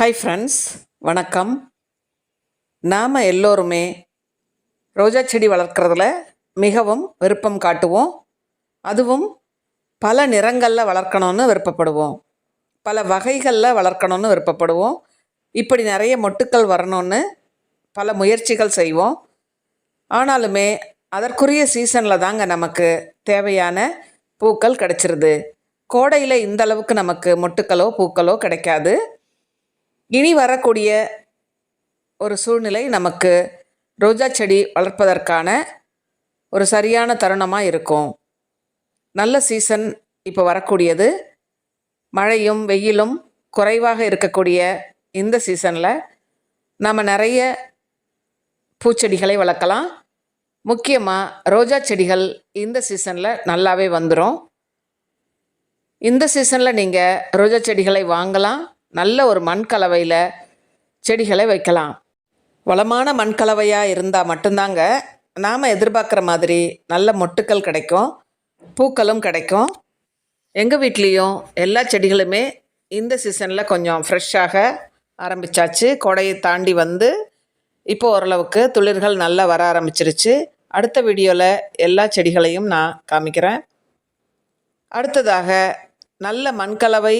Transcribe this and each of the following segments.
Hi friends வணக்கம். நாம் எல்லோருமே ரோஜா செடி வளர்க்குறதுல மிகவும் விருப்பம் காட்டுவோம். அதுவும் பல நிறங்களில் வளர்க்கணும்னு விருப்பப்படுவோம். பல வகைகளில் வளர்க்கணும்னு விருப்பப்படுவோம். இப்படி நிறைய மொட்டுக்கள் வரணும்னு பல முயற்சிகள் செய்வோம். ஆனாலுமே அதற்குரிய சீசனில் தாங்க நமக்கு தேவையான பூக்கள் கிடைச்சிருது. கோடையில் இந்த அளவுக்கு நமக்கு மொட்டுக்களோ பூக்களோ கிடைக்காது. இனி வரக்கூடிய ஒரு சூழ்நிலை நமக்கு ரோஜா செடி வளர்ப்பதற்கான ஒரு சரியான தருணமாக இருக்கும். நல்ல சீசன் இப்போ வரக்கூடியது. மழையும் வெயிலும் குறைவாக இருக்கக்கூடிய இந்த சீசனில் நம்ம நிறைய பூச்செடிகளை வளர்க்கலாம். முக்கியமாக ரோஜா செடிகள் இந்த சீசனில் நல்லாவே வந்துடும் இந்த சீசனில் நீங்கள் ரோஜா செடிகளை வாங்கலாம். நல்ல ஒரு மண் கலவையில் செடிகளை வைக்கலாம். வளமான மண் கலவையாக இருந்தால் மட்டும்தாங்க நாம் எதிர்பார்க்குற மாதிரி நல்ல மொட்டுக்கள் கிடைக்கும் பூக்களும் கிடைக்கும். எங்கள் வீட்லேயும் எல்லா செடிகளுமே இந்த சீசனில் கொஞ்சம் ஃப்ரெஷ்ஷாக ஆரம்பித்தாச்சு கொடையை தாண்டி வந்து இப்போ ஓரளவுக்கு துளிர்கள் நல்லா வர ஆரம்பிச்சிருச்சு. அடுத்த வீடியோவில் எல்லா செடிகளையும் நான் காமிக்கிறேன். அடுத்ததாக நல்ல மண்கலவை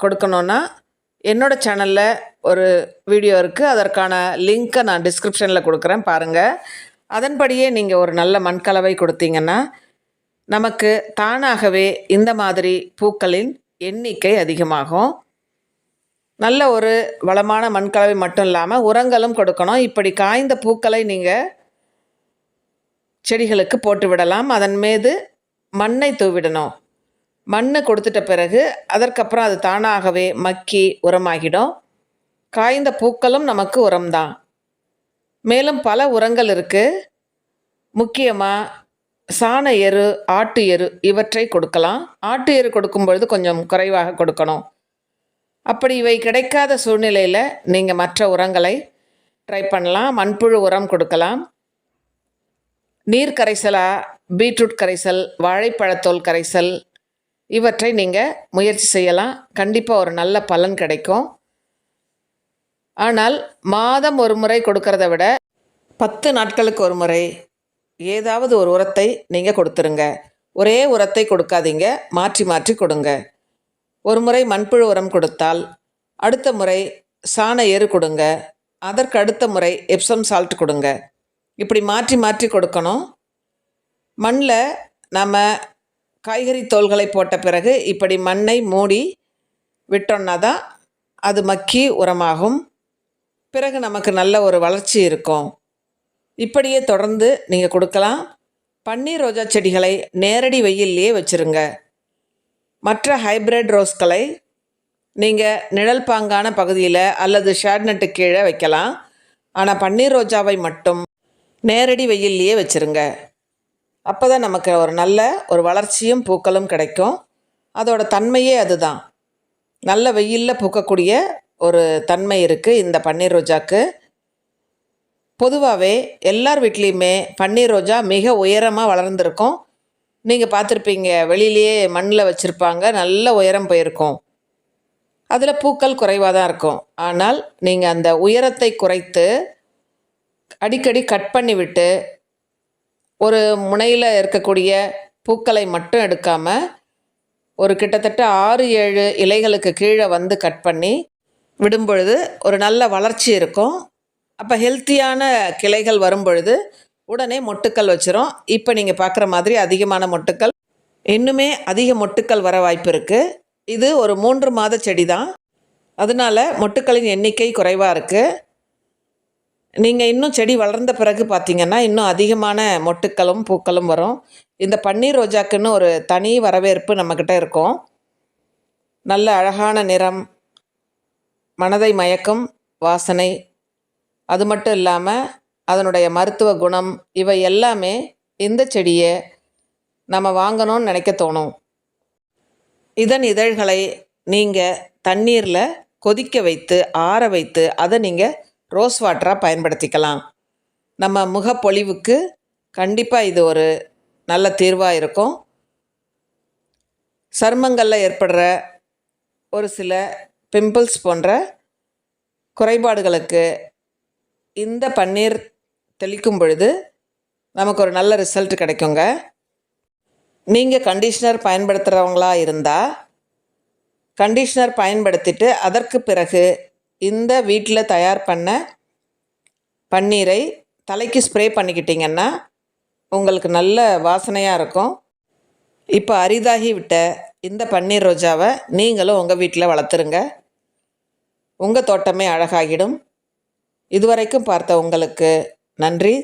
கொடுக்கணுன்னா என்னோடய சேனலில் ஒரு வீடியோ இருக்குது அதற்கான லிங்க்கை நான் டிஸ்கிரிப்ஷனில் கொடுக்குறேன். பாருங்கள் அதன்படியே நீங்கள் ஒரு நல்ல மண்கலவை கொடுத்தீங்கன்னா நமக்கு தானாகவே இந்த மாதிரி பூக்களின் எண்ணிக்கை அதிகமாகும். நல்ல ஒரு வளமான மண்கலவை மட்டும் இல்லாமல் உரங்களும் கொடுக்கணும். இப்படி காய்ந்த பூக்களை நீங்கள் செடிகளுக்கு போட்டு விடலாம். அதன் மீது மண்ணை தூவிடணும். மண்ணை கொடுத்துட்ட பிறகு அதற்கப்புறம் அது தானாகவே மக்கி உரமாகிடும். காய்ந்த பூக்களும் நமக்கு உரம்தான். மேலும் பல உரங்கள் இருக்குது முக்கியமாக சாண எரு ஆட்டு எரு இவற்றை கொடுக்கலாம். ஆட்டு எரு கொடுக்கும் பொழுது கொஞ்சம் குறைவாக கொடுக்கணும். அப்படி இவை கிடைக்காத சூழ்நிலையில் நீங்கள் மற்ற உரங்களை ட்ரை பண்ணலாம். மண்புழு உரம் கொடுக்கலாம். நீர் கரைசலாக பீட்ரூட் கரைசல் வாழைப்பழத்தோல் கரைசல் இவற்றை நீங்கள் முயற்சி செய்யலாம். கண்டிப்பாக ஒரு நல்ல பலன் கிடைக்கும். ஆனால் மாதம் ஒரு முறை கொடுக்கறத விட பத்து நாட்களுக்கு ஒரு முறை ஏதாவது ஒரு உரத்தை நீங்கள் கொடுத்துருங்க. ஒரே உரத்தை கொடுக்காதீங்க. மாற்றி மாற்றி கொடுங்க. ஒரு முறை மண்புழு உரம் கொடுத்தால் அடுத்த முறை சாண எரு கொடுங்க. அதற்கு அடுத்த முறை எப்சம் சால்ட் கொடுங்க. இப்படி மாற்றி மாற்றி கொடுக்கணும். மண்ணில் நம்ம காய்கறி தோல்களை போட்ட பிறகு இப்படி மண்ணை மூடி விட்டோன்னா தான் அது மக்கி உரமாகும். பிறகு நமக்கு நல்ல ஒரு வளர்ச்சி இருக்கும். இப்படியே தொடர்ந்து நீங்கள் கொடுக்கலாம். பன்னீர் ரோஜா செடிகளை நேரடி வெயில்லையே வச்சுருங்க. மற்ற ஹைப்ரிட் ரோஸ்களை நீங்கள் நிழல் பாங்கான பகுதியில் அல்லது ஷேட்நட்டு கீழே வைக்கலாம். ஆனால் பன்னீர் ரோஜாவை மட்டும் நேரடி வெயில்லையே வச்சுருங்க. அப்போ தான் நமக்கு ஒரு நல்ல ஒரு வளர்ச்சியும் பூக்களும் கிடைக்கும். அதோட தன்மையே அதுதான். நல்ல வெயிலில் பூக்கக்கூடிய ஒரு தன்மை இருக்குது இந்த பன்னீர் ரோஜாக்கு. பொதுவாகவே எல்லார் வீட்லேயுமே பன்னீர் ரோஜா மிக உயரமாக வளர்ந்துருக்கும். நீங்கள் பார்த்துருப்பீங்க வெளியிலேயே மண்ணில் வச்சுருப்பாங்க நல்ல உயரம் போயிருக்கும். அதில் பூக்கள் குறைவாக தான் இருக்கும். ஆனால் நீங்கள் அந்த உயரத்தை குறைத்து அடிக்கடி கட் பண்ணி விட்டு ஒரு முனையில் இருக்கக்கூடிய பூக்களை மட்டும் எடுக்காமல் ஒரு கிட்டத்தட்ட ஆறு ஏழு இலைகளுக்கு கீழே வந்து கட் பண்ணி விடும்பொழுது ஒரு நல்ல வளர்ச்சி இருக்கும். அப்போ ஹெல்த்தியான கிளைகள் வரும் பொழுது உடனே மொட்டுக்கள் வச்சிரும். இப்போ நீங்கள் பார்க்குற மாதிரி அதிகமான மொட்டுக்கள். இன்னுமே அதிக மொட்டுக்கள் வர வாய்ப்பு இருக்குது இது ஒரு மூன்று மாத செடி தான் அதனால மொட்டுக்களின் எண்ணிக்கை குறைவாக இருக்குது நீங்கள் இன்னும் செடி வளர்ந்த பிறகு பார்த்தீங்கன்னா இன்னும் அதிகமான மொட்டுக்களும் பூக்களும் வரும். இந்த பன்னீர் ரோஜாக்குன்னு ஒரு தனி வரவேற்பு நம்மக்கிட்ட இருக்கும். நல்ல அழகான நிறம் மனதை மயக்கும் வாசனை. அது மட்டும் இல்லாமல் அதனுடைய மருத்துவ குணம் இவை எல்லாமே இந்த செடியை நம்ம வாங்கணும்னு நினைக்க தோணும். இதன் இதழ்களை நீங்கள் தண்ணீரில் கொதிக்க வைத்து ஆற வைத்து அதை நீங்கள் ரோஸ் வாட்டராக பயன்படுத்திக்கலாம். நம்ம முகப்பொழிவுக்கு கண்டிப்பாக இது ஒரு நல்ல தீர்வாக இருக்கும். சருமங்களில் ஏற்படுற ஒரு சில பிம்பிள்ஸ் போன்ற குறைபாடுகளுக்கு இந்த பன்னீர் தெளிக்கும் பொழுது நமக்கு ஒரு நல்ல ரிசல்ட் கிடைக்குங்க. நீங்கள் கண்டிஷ்னர் பயன்படுத்துகிறவங்களா இருந்தால் கண்டிஷ்னர் பயன்படுத்திட்டு அதற்கு பிறகு இந்த வீட்டில் தயார் பண்ண பன்னீரை தலைக்கு ஸ்ப்ரே பண்ணிக்கிட்டிங்கன்னா உங்களுக்கு நல்ல வாசனையாக இருக்கும். இப்போ அரிதாகி விட்ட இந்த பன்னீர் ரோஜாவை நீங்களும் உங்கள் வீட்டில் வளர்த்துருங்க. உங்கள் தோட்டமே அழகாகிடும். இதுவரைக்கும் பார்த்த உங்களுக்கு நன்றி.